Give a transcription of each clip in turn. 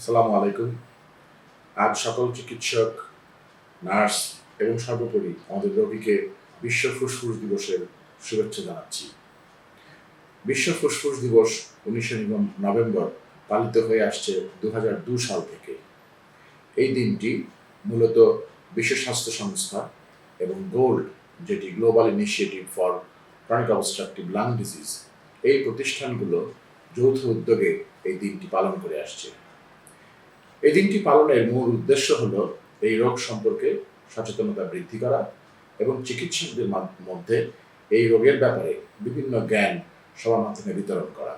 আসসালামু আলাইকুম। আজ সকল চিকিৎসক, নার্স এবং সর্বোপরি আমাদের রোগীকে বিশ্ব ফুসফুস দিবসের শুভেচ্ছা জানাচ্ছি। বিশ্ব ফুসফুস দিবস উনিশে নভেম্বর পালিত হয়ে আসছে দু সাল থেকে। এই দিনটি মূলত বিশ্ব স্বাস্থ্য সংস্থা এবং গোল্ড, যেটি global initiative for chronic obstructive lung disease এই প্রতিষ্ঠানগুলো যৌথ উদ্যোগে এই দিনটি পালন করে আসছে। এই দিনটি পালনের মূল উদ্দেশ্য হল এই রোগ সম্পর্কে সচেতনতা বৃদ্ধি করা এবং চিকিৎসকদের মধ্যে এই রোগের ব্যাপারে বিভিন্ন জ্ঞান সবার মাধ্যমে বিতরণ করা।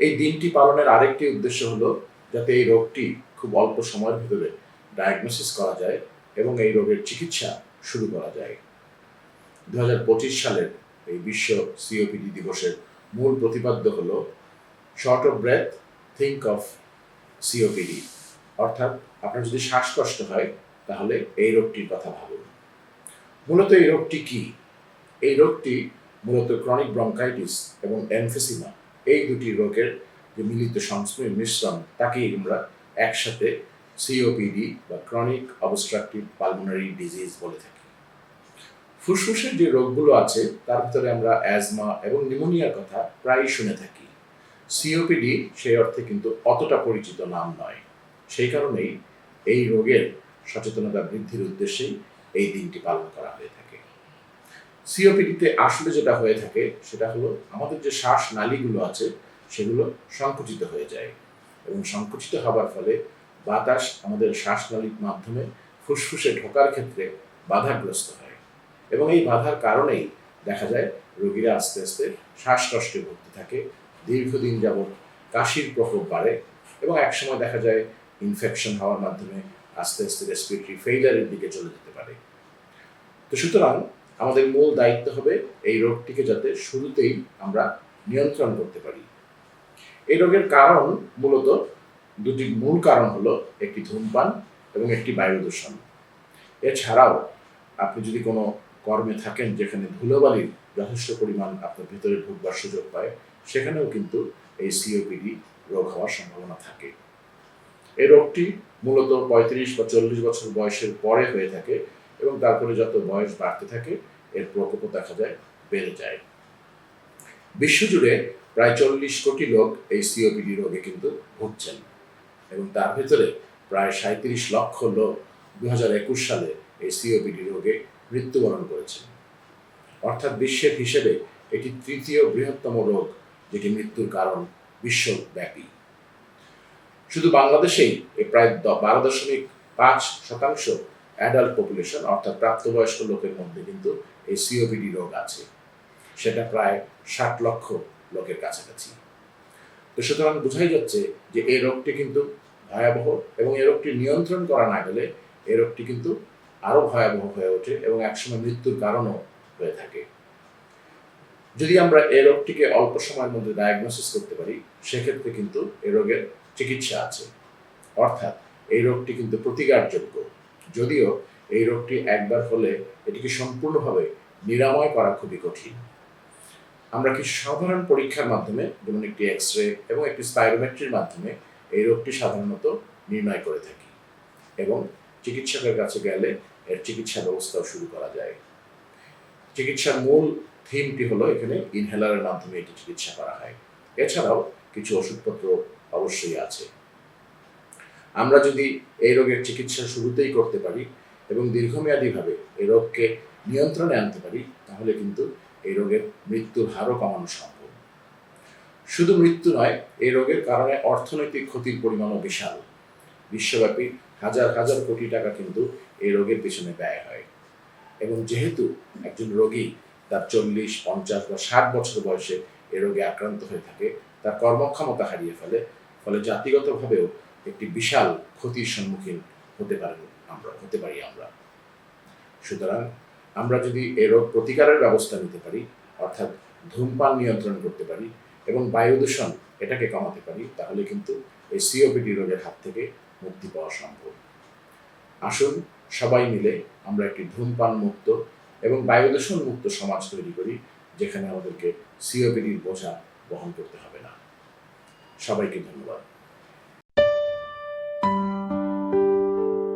এই দিনটি পালনের আরেকটি উদ্দেশ্য হলো যাতে এই রোগটি খুব অল্প সময়ের ভিতরে ডায়াগনোসিস করা যায় এবং এই রোগের চিকিৎসা শুরু করা যায়। দুহাজার পঁচিশ সালের এই বিশ্ব সিওপিডি দিবসের মূল প্রতিপাদ্য হল short of breath think of COPD অর্থাৎ আপনার যদি শ্বাসকষ্ট হয়, তাহলে এই রোগটির কথা ভাবুন। মূলত এই রোগটি কি? এই রোগটি মূলত ক্রনিক ব্রঙ্কাইটিস এবং এনফেসিমা এই দুটি রোগের যে মিলিত সংস্কৃতি মিশ্রণ, তাকেই আমরা একসাথে সিওপিডি বা ক্রনিক অবস্ট্রাকটিভ পালমোনারি ডিজিজ বলে থাকি। ফুসফুসের যে রোগগুলো আছে, তার ভিতরে আমরা অ্যাজমা এবং নিউমোনিয়ার কথা প্রায়ই শুনে থাকি। সিওপিডি সেই অর্থে কিন্তু অতটা পরিচিত নাম নয়। সেই কারণেই এই রোগের সচেতনতা বৃদ্ধির উদ্দেশ্যেই এই দিনটি পালন করা হয়ে থাকে। সিওপিডিতে আসলে যেটা হয়ে থাকে, সেটা হলো আমাদের যে শ্বাস নালীগুলো আছে, সেগুলো সংকুচিত হয়ে যায়। এবং সংকুচিত হবার ফলে বাতাস আমাদের শ্বাসনালীর মাধ্যমে ফুসফুসে ঢোকার ক্ষেত্রে বাধাগ্রস্ত হয়। এবং এই বাধার কারণেই দেখা যায় রোগীরা আস্তে আস্তে শ্বাসকষ্টে ভুগতে থাকে দীর্ঘদিন যাবৎ কাশির প্রকোপ বাড়ে এবং একসময় দেখা যায় ইনফেকশন হওয়ার মাধ্যমে আস্তে আস্তে রেসপিরেটরি ফেইলারের দিকে চলে যেতে পারে। তো সুতরাং আমাদের মূল দায়িত্ব হবে এই রোগটিকে যাতে শুরুতেই আমরা নিয়ন্ত্রণ করতে পারি। এই রোগের কারণ মূলত দুটি মূল কারণ হলো একটি ধূমপান এবং একটি বায়ু দূষণ। এছাড়াও আপনি যদি কোনো কর্মে থাকেন যেখানে ধুলোবালির যথেষ্ট পরিমাণ আপনার ভিতরে ঢুকবার সুযোগ পায় সেখানেও কিন্তু এই সিওপিডি রোগ হওয়ার সম্ভাবনা থাকে। এই রোগটি মূলত পঁয়ত্রিশ বা চল্লিশ বছর বয়সের পরে হয়ে থাকে এবং তারপরে যত বয়স বাড়তে থাকে, এর প্রকোপও দেখা যায়, বেড়ে যায়। বিশ্বজুড়ে প্রায় চল্লিশ কোটি লোক এই সিওপিডি রোগে কিন্তু ভুগছেন এবং তার ভিতরে প্রায় সাঁত্রিশ লক্ষ লোক দু হাজার একুশ সালে এই সিওপিডি রোগে মৃত্যুবরণ করেছেন। অর্থাৎ বিশ্বের হিসেবে এটি তৃতীয় বৃহত্তম রোগ যেটি মৃত্যুর কারণ বিশ্বব্যাপী। শুধু বাংলাদেশেই এ প্রায় বারো দশমিক পাঁচ শতাংশ অ্যাডাল্ট পপুলেশন অর্থাৎ প্রাপ্তবয়স্ক লোকের মধ্যে কিন্তু এই সিওপিডি রোগ আছে। সেটা প্রায় ষাট লক্ষ লোকের কাছাকাছি। তো সুতরাং বোঝাই যাচ্ছে যে এই রোগটি কিন্তু ভয়াবহ এবং এই রোগটি নিয়ন্ত্রণ করা না গেলে এই রোগটি কিন্তু আরও ভয়াবহ হয়ে ওঠে এবং একসময় মৃত্যুর কারণও হয়ে থাকে। যদি আমরা এই রোগটিকে অল্প সময়ের মধ্যে ডায়াগনোসিস করতে পারি, সেক্ষেত্রে কিন্তু এই রোগের চিকিৎসা আছে। অর্থাৎ এই রোগটি কিন্তু প্রতিকারযোগ্য। যদিও এই রোগটি একবার হলে এটিকে সম্পূর্ণভাবে নিরাময় করা খুবই কঠিন। আমরা কিছু সাধারণ পরীক্ষার মাধ্যমে, যেমন একটি এক্স রে এবং একটি স্পাইরোমেট্রির মাধ্যমে, এই রোগটি সাধারণত নির্ণয় করে থাকি এবং চিকিৎসকের কাছে গেলে এর চিকিৎসা ব্যবস্থাও শুরু করা যায়। চিকিৎসার মূল থিমটি হলো এখানে ইনহেলারের মাধ্যমে এটি চিকিৎসা করা হয়। এছাড়াও কিছু ওষুধপত্র অবশ্যই আছে। আমরা যদি এই রোগের চিকিৎসা শুরুতেই করতে পারি এবং দীর্ঘমেয়াদীভাবে এই রোগকে নিয়ন্ত্রণে আনতে পারি, তাহলে কিন্তু এই রোগের মৃত্যুর হারও কমানো সম্ভব। শুধু মৃত্যু নয়, এই রোগের কারণে অর্থনৈতিক ক্ষতির পরিমাণও বিশাল। বিশ্বব্যাপী হাজার হাজার কোটি টাকা কিন্তু এই রোগের পেছনে ব্যয় হয়। এবং যেহেতু একজন রোগী তার চল্লিশ, পঞ্চাশ বা ষাট বছর বয়সে এ রোগে আক্রান্ত হয়ে থাকে। তার কর্মক্ষমতা হারিয়ে ফেলে, ফলে জাতিগতভাবেও একটি বিশাল ক্ষতির সম্মুখীন হতে পারেন আমরা, হতে পারি আমরা। সুতরাং আমরা যদি এ রোগ প্রতিকারের ব্যবস্থা নিতে পারি, অর্থাৎ ধূমপান নিয়ন্ত্রণ করতে পারি এবং বায়ু দূষণ এটাকে কমাতে পারি, তাহলে কিন্তু এই সিওপিডি রোগের হাত থেকে মুক্তি পাওয়া সম্ভব। আসুন সবাই মিলে আমরা একটি ধূমপান মুক্ত এবং বায়ু দূষণ মুক্ত সমাজ তৈরি করি, যেখানে আমাদেরকে সিওপিডির বোঝা বহন করতে হবে না। সবাইকে ধন্যবাদ।